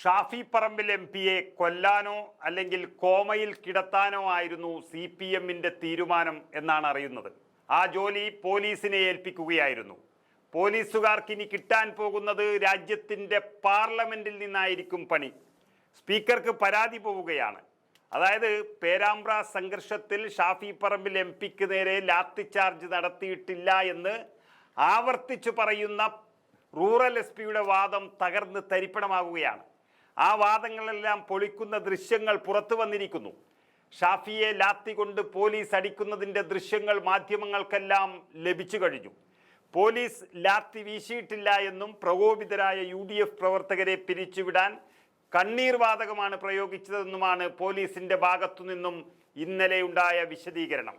Shafi Parambil M പിയെ കൊല്ലാനോ അല്ലെങ്കിൽ കോമയിൽ കിടത്താനോ ആയിരുന്നു സി പി എമ്മിന്റെ തീരുമാനം എന്നാണ് അറിയുന്നത്. ആ ജോലി പോലീസിനെ ഏൽപ്പിക്കുകയായിരുന്നു. പോലീസുകാർക്ക് ഇനി കിട്ടാൻ പോകുന്നത് രാജ്യത്തിന്റെ പാർലമെന്റിൽ നിന്നായിരിക്കും പണി. സ്പീക്കർക്ക് പരാതി പോവുകയാണ്. അതായത് പേരാമ്പ്ര സംഘർഷത്തിൽ ഷാഫി പറമ്പിൽ എം പിക്ക് നേരെ ലാത്തിചാർജ് നടത്തിയിട്ടില്ല എന്ന് ആവർത്തിച്ചു പറയുന്ന റൂറൽ എസ് പിയുടെ വാദം തകർന്ന് തരിപ്പണമാകുകയാണ്. ആ വാദങ്ങളെല്ലാം പൊളിക്കുന്ന ദൃശ്യങ്ങൾ പുറത്തു വന്നിരിക്കുന്നു. ഷാഫിയെ ലാത്തി കൊണ്ട് പോലീസ് അടിക്കുന്നതിന്റെ ദൃശ്യങ്ങൾ മാധ്യമങ്ങൾക്കെല്ലാം ലഭിച്ചു കഴിഞ്ഞു. പോലീസ് ലാത്തി വീശിയിട്ടില്ല എന്നും പ്രകോപിതരായ യു ഡി എഫ് പ്രവർത്തകരെ പിരിച്ചുവിടാൻ കണ്ണീർ വാതകമാണ് പ്രയോഗിച്ചതെന്നുമാണ് പോലീസിന്റെ ഭാഗത്തുനിന്നും നിന്നും ഇന്നലെയുണ്ടായ വിശദീകരണം.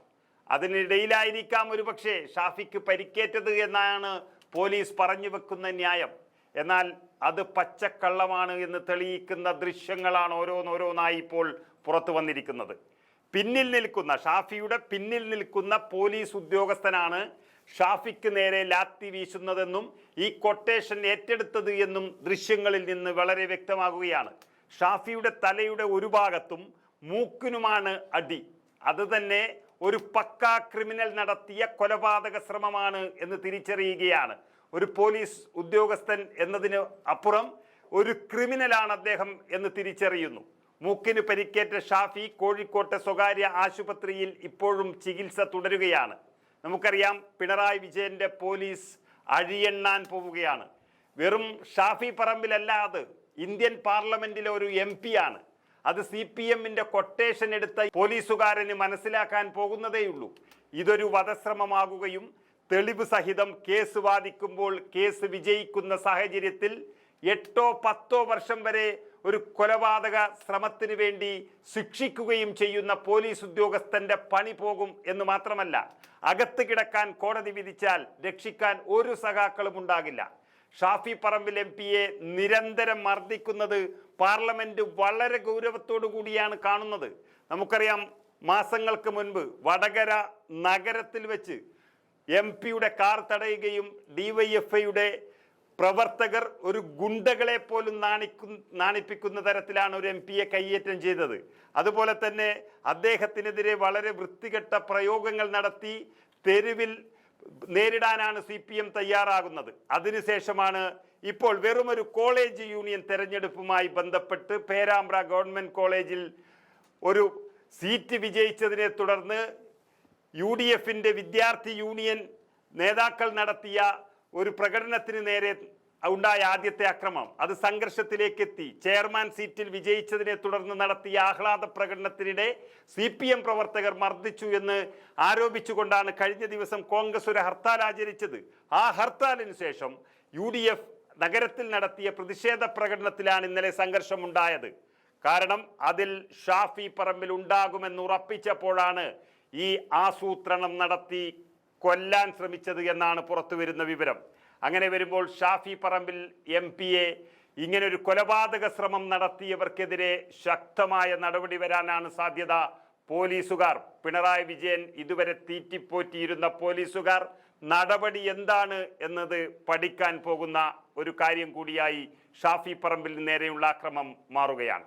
അതിനിടയിലായിരിക്കാം ഒരുപക്ഷെ ഷാഫിക്ക് പരിക്കേറ്റത് എന്നാണ് പോലീസ് പറഞ്ഞു വെക്കുന്ന ന്യായം. എന്നാൽ അത് പച്ചക്കള്ളമാണ് എന്ന് തെളിയിക്കുന്ന ദൃശ്യങ്ങളാണ് ഓരോന്നോരോന്നായി ഇപ്പോൾ പുറത്തു വന്നിരിക്കുന്നത്. പിന്നിൽ നിൽക്കുന്ന ഷാഫിയുടെ പിന്നിൽ നിൽക്കുന്ന പോലീസ് ഉദ്യോഗസ്ഥനാണ് ഷാഫിക്ക് നേരെ ലാത്തി വീശുന്നതെന്നും ഈ കൊട്ടേഷൻ ഏറ്റെടുത്തത് എന്നും ദൃശ്യങ്ങളിൽ നിന്ന് വളരെ വ്യക്തമാകുകയാണ്. ഷാഫിയുടെ തലയുടെ ഒരു ഭാഗത്തും മൂക്കിനുമാണ് അടി. അത് തന്നെ ഒരു പക്കാ ക്രിമിനൽ നടത്തിയ കൊലപാതക ശ്രമമാണ് എന്ന് തിരിച്ചറിയുകയാണ്. ഒരു പോലീസ് ഉദ്യോഗസ്ഥൻ എന്നതിന് അപ്പുറം ഒരു ക്രിമിനലാണ് അദ്ദേഹം എന്ന് തിരിച്ചറിയുന്നു. മൂക്കിന് പരിക്കേറ്റ ഷാഫി കോഴിക്കോട്ടെ സ്വകാര്യ ആശുപത്രിയിൽ ഇപ്പോഴും ചികിത്സ തുടരുകയാണ്. നമുക്കറിയാം പിണറായി വിജയന്റെ പോലീസ് അഴിയെണ്ണാൻ പോവുകയാണ്. വെറും ഷാഫി പറമ്പിലല്ല അത്. ഇന്ത്യൻ പാർലമെന്റിലെ ഒരു എം ആണ് അത് സി പി എമ്മിന്റെ കൊട്ടേഷൻ എടുത്ത പോലീസുകാരന് മനസ്സിലാക്കാൻ പോകുന്നതേയുള്ളൂ. ഇതൊരു വധശ്രമമാകുകയും തെളിവ് സഹിതം കേസ് വാദിക്കുമ്പോൾ കേസ് വിജയിക്കുന്ന സാഹചര്യത്തിൽ എട്ടോ പത്തോ വർഷം വരെ ഒരു കൊലപാതക ശ്രമത്തിന് വേണ്ടി ശിക്ഷിക്കുകയും ചെയ്യുന്ന പോലീസ് ഉദ്യോഗസ്ഥന്റെ പണി പോകും എന്ന് മാത്രമല്ല അകത്ത് കിടക്കാൻ കോടതി വിധിച്ചാൽ രക്ഷിക്കാൻ ഒരു സഖാക്കളും ഉണ്ടാകില്ല. ഷാഫി പറമ്പിൽ എം പിയെ നിരന്തരം മർദ്ദിക്കുന്നത് പാർലമെന്റ് വളരെ ഗൗരവത്തോടു കൂടിയാണ് കാണുന്നത്. നമുക്കറിയാം മാസങ്ങൾക്ക് മുൻപ് വടകര നഗരത്തിൽ വെച്ച് എം പിയുടെ കാർ തടയുകയും ഡിവൈഎഫ്ഐയുടെ പ്രവർത്തകർ ഒരു ഗുണ്ടകളെ പോലും നാണിക്കു നാണിപ്പിക്കുന്ന തരത്തിലാണ് ഒരു എം പിയെ കയ്യേറ്റം ചെയ്തത്. അതുപോലെ തന്നെ അദ്ദേഹത്തിനെതിരെ വളരെ വൃത്തികെട്ട പ്രയോഗങ്ങൾ നടത്തി തെരുവിൽ നേരിടാനാണ് സി പി എം തയ്യാറാകുന്നത്. അതിനുശേഷമാണ് ഇപ്പോൾ വെറുമൊരു കോളേജ് യൂണിയൻ തെരഞ്ഞെടുപ്പുമായി ബന്ധപ്പെട്ട് പേരാമ്പ്ര ഗവൺമെന്റ് കോളേജിൽ ഒരു സീറ്റ് വിജയിച്ചതിനെ തുടർന്ന് യു ഡി എഫിന്റെ വിദ്യാർത്ഥി യൂണിയൻ നേതാക്കൾ നടത്തിയ ഒരു പ്രകടനത്തിന് നേരെ ഉണ്ടായ ആദ്യത്തെ അക്രമം. അത് സംഘർഷത്തിലേക്ക് എത്തി ചെയർമാൻ സീറ്റിൽ വിജയിച്ചതിനെ തുടർന്ന് നടത്തിയ ആഹ്ലാദ പ്രകടനത്തിനിടെ സി പി എം പ്രവർത്തകർ മർദ്ദിച്ചു എന്ന് ആരോപിച്ചുകൊണ്ടാണ് കഴിഞ്ഞ ദിവസം കോൺഗ്രസ് ഒരു ഹർത്താൽ ആചരിച്ചത്. ആ ഹർത്താലിന് ശേഷം യു ഡി എഫ് നഗരത്തിൽ നടത്തിയ പ്രതിഷേധ പ്രകടനത്തിലാണ് ഇന്നലെ സംഘർഷമുണ്ടായത്. കാരണം അതിൽ ഷാഫി പറമ്പിൽ ഉണ്ടാകുമെന്ന് ഉറപ്പിച്ചപ്പോഴാണ് ഈ ആസൂത്രണം നടത്തി കൊല്ലാൻ ശ്രമിച്ചത് എന്നാണ് പുറത്തു വരുന്ന വിവരം. അങ്ങനെ വരുമ്പോൾ ഷാഫി പറമ്പിൽ എം പി എ ഒരു കൊലപാതക ശ്രമം നടത്തിയവർക്കെതിരെ ശക്തമായ നടപടി വരാനാണ് സാധ്യത. പോലീസുകാർ പിണറായി വിജയൻ ഇതുവരെ തീറ്റിപ്പോറ്റിയിരുന്ന പോലീസുകാർ നടപടി എന്താണ് എന്നത് പഠിക്കാൻ പോകുന്ന ഒരു കാര്യം കൂടിയായി ഷാഫി പറമ്പിൽ നേരെയുള്ള അക്രമം മാറുകയാണ്.